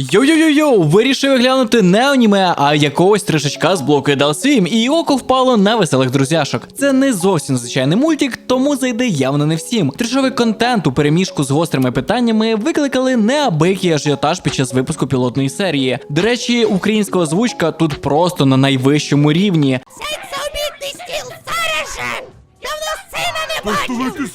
Йо-йо-йо-йо, вирішив глянути не аніме, а якогось тришечка з блоку Swim, і око впало на веселих друзяшок. Це не зовсім звичайний мультик, тому зайде явно не всім. Трешовий контент у переміжку з гострими питаннями викликали неабиякий ажіотаж під час випуску пілотної серії. До речі, українська озвучка тут просто на найвищому рівні. Стіл зараз же! Давно сина не бачив!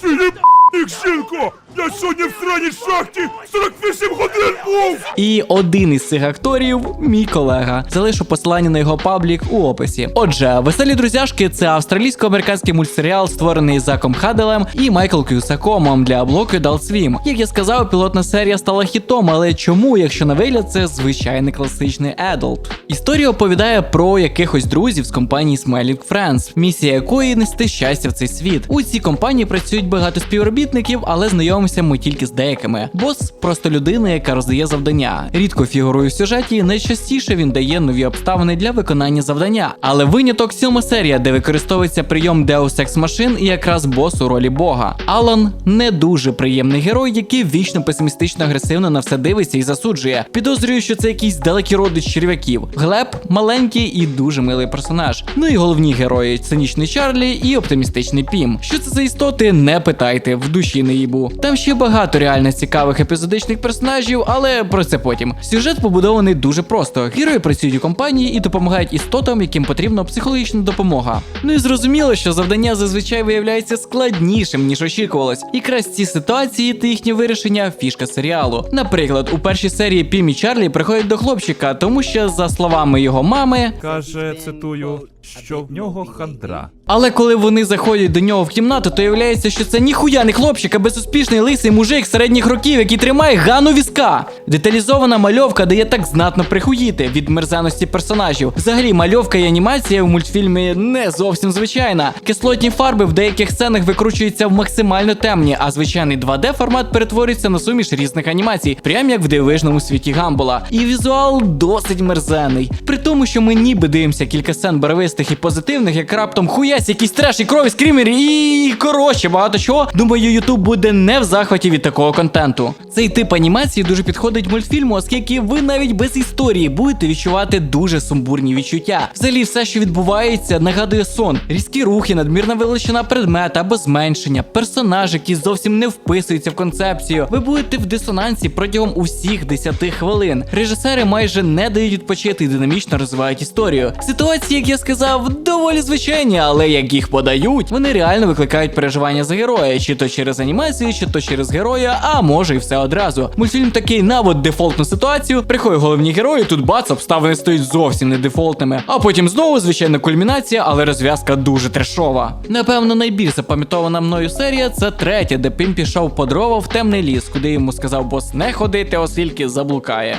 Жінко! Я сьогодні в сраній шахті 48 годин був! І один із цих акторів мій колега. Залишу посилання на його паблік у описі. Отже, веселі друзяшки це австралійсько-американський мультсеріал, створений Заком Хаделем і Майкл Кюсакомом для блоку Swim. Як я сказав, пілотна серія стала хітом, але чому, якщо на вигляд, це звичайний класичний adult? Історія оповідає про якихось друзів з компанії Smiling Friends, місія якої нести щастя в цей світ. У цій компанії працюють багато співробітників, але знайомимося ми тільки з деякими. Бос просто людина, яка роздає завдання. Рідко фігурує в сюжеті, найчастіше він дає нові обставини для виконання завдання. Але виняток сьома серія, де використовується прийом Deus Ex Machina і якраз бос у ролі Бога. Алан не дуже приємний герой, який вічно песимістично агресивно на все дивиться і засуджує. Підозрюю, що це якийсь далекий родич черв'яків. Глеб маленький і дуже милий персонаж. Ну і головні герої цинічний Чарлі і оптимістичний Пім. Що це за істоти? Не питайте, в душі не їбу. Там ще багато реально цікавих епізодичних персонажів, але про це потім. Сюжет побудований дуже просто. Герої працюють у компанії і допомагають істотам, яким потрібна психологічна допомога. Ну і зрозуміло, що завдання зазвичай виявляється складнішим, ніж очікувалось. Якраз ці ситуації та їхнє вирішення фішка серіалу. Наприклад, у першій серії Пім і Чарлі приходять до хлопчика, тому що, за словами його мами, Каже, цитую, що в нього хандра. але коли вони заходять до нього в кімнату, то виявляється, що це ніхуя не хлопчик, а безуспішний лисий мужик середніх років, який тримає гану візка. Деталізована мальовка дає так знатно прихуїти від мерзеності персонажів. Взагалі, мальовка і анімація в мультфільмі не зовсім звичайна. Кислотні фарби в деяких сценах викручуються в максимально темні, а звичайний 2D формат перетворюється на суміш різних анімацій, прям як в дивижному світі Гамбола. І візуал досить мерзений. При тому, що ми ніби дивимося кілька сцен барвистих і позитивних, як раптом хуясь, якісь треш і крові, скрімер і коротше багато чого. Думаю, Ютуб буде не в захваті від такого контенту. Цей тип анімації дуже підходить мультфільму, оскільки ви навіть без історії будете відчувати дуже сумбурні відчуття. Взагалі, все, що відбувається, нагадує сон, різкі рухи, надмірна величина предмета або зменшення, персонаж, які зовсім не вписуються в концепцію. Ви будете в дисонансі протягом усіх 10 хвилин. Режисери майже не дають відпочити і динамічно розвивають історію. Ситуації, як я сказав, доволі звичайні, але як їх подають, вони реально викликають переживання за героя, чи то через анімацію, чи то через героя, а може і все одразу. Мультфільм такий на от дефолтну ситуацію. Приходять головні герої, тут бац, обставини стоять зовсім не дефолтними. А потім знову звичайна кульмінація, але розв'язка дуже трешова. Напевно, найбільш запам'ятована мною серія це третя, де Пім пішов по дрова в темний ліс, куди йому сказав бос не ходити, оскільки заблукає.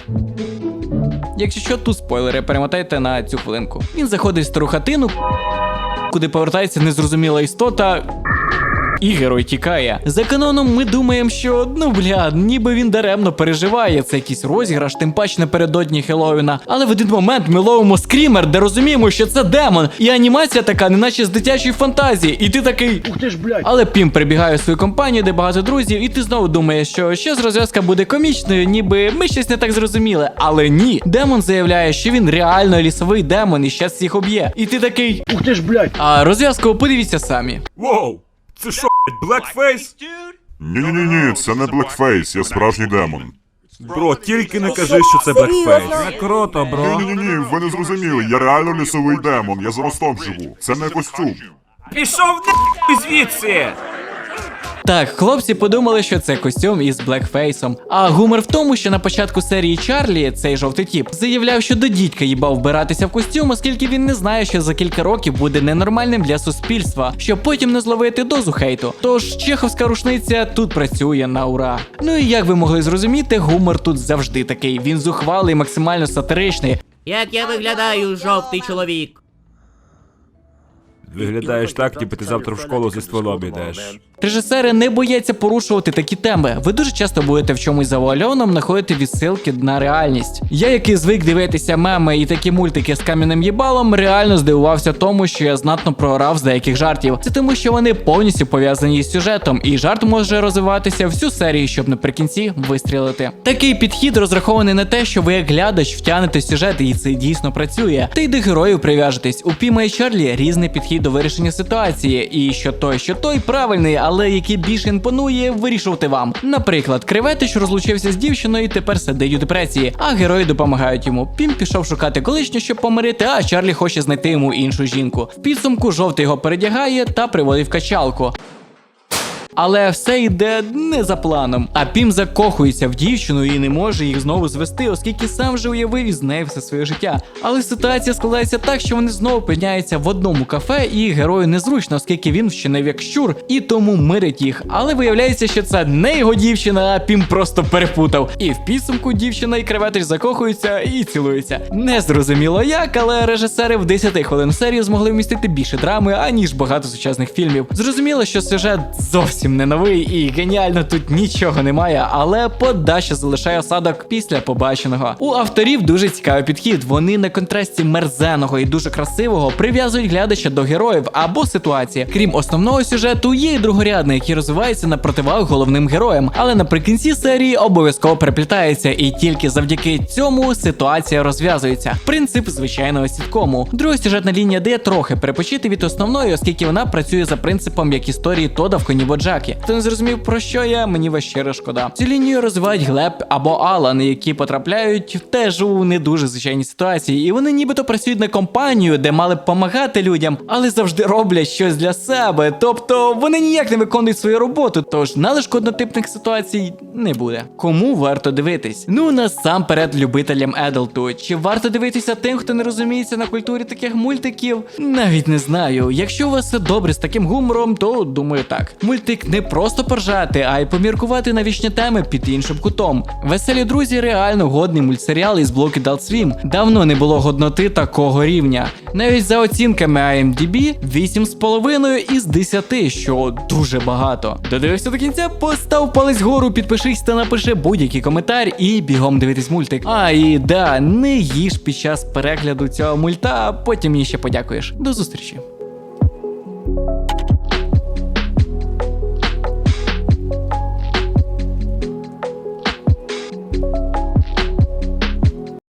Якщо що, тут спойлери, перемотайте на цю хвилинку. Він заходить в стару хатину, куди повертається незрозуміла істота. І герой тікає. За каноном ми думаємо, що ну бля, ніби він даремно переживає. Це якийсь розіграш, тим паче напередодні Хеллоуіна. Але в один момент ми ловимо скрімер, де розуміємо, що це демон. І анімація така, неначе з дитячої фантазії. І ти такий. Ух ти ж, блядь. Але Пім прибігає в свою компанію, де багато друзів, і ти знову думаєш, що щось розв'язка буде комічною, ніби ми щось не так зрозуміли. Але ні. Демон заявляє, що він реально лісовий демон і щас всіх об'є. І ти такий. Ух ти ж, блядь. А розв'язку подивіться самі. Воу! Це що, блядь, блекфейс? Ні-ні-ні, це не блекфейс, я справжній демон. Бро, тільки не кажи, що це блекфейс. Це круто, бро. Ні-ні-ні, ви не зрозуміли, я реально лісовий демон, я за ростом живу. Це не костюм. Пішов нахуй звідси! Так, хлопці подумали, що це костюм із блекфейсом. А гумор в тому, що на початку серії Чарлі, цей жовтий тіп, заявляв, що до дідька їбав вбиратися в костюм, оскільки він не знає, що за кілька років буде ненормальним для суспільства, щоб потім не зловити дозу хейту. Тож чеховська рушниця тут працює на ура. Ну і як ви могли зрозуміти, гумор тут завжди такий. Він зухвалий, максимально сатиричний. Як я виглядаю, жовтий чоловік? Виглядаєш так, ніби ти завтра в школу зі стволом ідеш. Режисери не бояться порушувати такі теми. Ви дуже часто будете в чомусь завуальованому знаходити відсилки на реальність. Я, який звик дивитися меми і такі мультики з кам'яним їбалом, реально здивувався тому, що я знатно програв з деяких жартів. Це тому, що вони повністю пов'язані з сюжетом, і жарт може розвиватися всю серію, щоб наприкінці вистрілити. Такий підхід розрахований на те, що ви як глядач втягнете сюжет, і це дійсно працює. Та й до героїв прив'яжетесь. У Піма і Чарлі різний підхід до вирішення ситуації, і що той, що той правильний, але який більше імпонує, вирішувати вам. Наприклад, Креветич розлучився з дівчиною і тепер сидить у депресії, а герої допомагають йому. Пім пішов шукати колишню, щоб помирити, а Чарлі хоче знайти йому іншу жінку. В підсумку жовтий його передягає та приводить в качалку. Але все йде не за планом. А Пім закохується в дівчину і не може їх знову звести, оскільки сам вже уявив із нею все своє життя. Але ситуація складається так, що вони знову опиняються в одному кафе, і герою незручно, оскільки він вчинив як щур, і тому мирить їх. Але виявляється, що це не його дівчина, а Пім просто перепутав. І в підсумку дівчина і креветич закохуються і цілуються. Не зрозуміло як, але режисери в 10 хвилин серію змогли вмістити більше драми, аніж багато сучасних фільмів. Зрозуміло, що сюжет зовсім не новий і геніально тут нічого немає, але подача залишає осадок після побаченого. У авторів дуже цікавий підхід. Вони на контрасті мерзеного і дуже красивого прив'язують глядача до героїв або ситуації. Крім основного сюжету, є і другорядний, який розвивається на противагу головним героям, але наприкінці серії обов'язково переплітається, і тільки завдяки цьому ситуація розв'язується. Принцип звичайного сіткому. Друга сюжетна лінія дає трохи перепочити від основної, оскільки вона працює за принципом як історії Тода в коні Боджакі. Хто не зрозумів про що я, мені вас щиро шкода. Цю лінію розвивають Глеб або Алан, які потрапляють теж у не дуже звичайні ситуації, і вони нібито працюють на компанію, де мали б допомагати людям, але завжди роблять щось для себе. Тобто вони ніяк не виконують свою роботу, тож налишку однотипних ситуацій не буде. Кому варто дивитись? Ну насамперед любителям Едлту. Чи варто дивитися тим, хто не розуміється на культурі таких мультиків? Навіть не знаю. Якщо у вас все добре з таким гумором, то думаю так. Мультик не просто поржати, а й поміркувати на вічні теми під іншим кутом. Веселі друзі реально годний мультсеріал із блоки Adult Swim. Давно не було годноти такого рівня. Навіть за оцінками IMDb 8,5 із 10, що дуже багато. Додивився до кінця, постав палець вгору, підпишись та напиши будь-який коментар і бігом дивитись мультик. А і да, не їж під час перегляду цього мульта, а потім мені ще подякуєш. До зустрічі.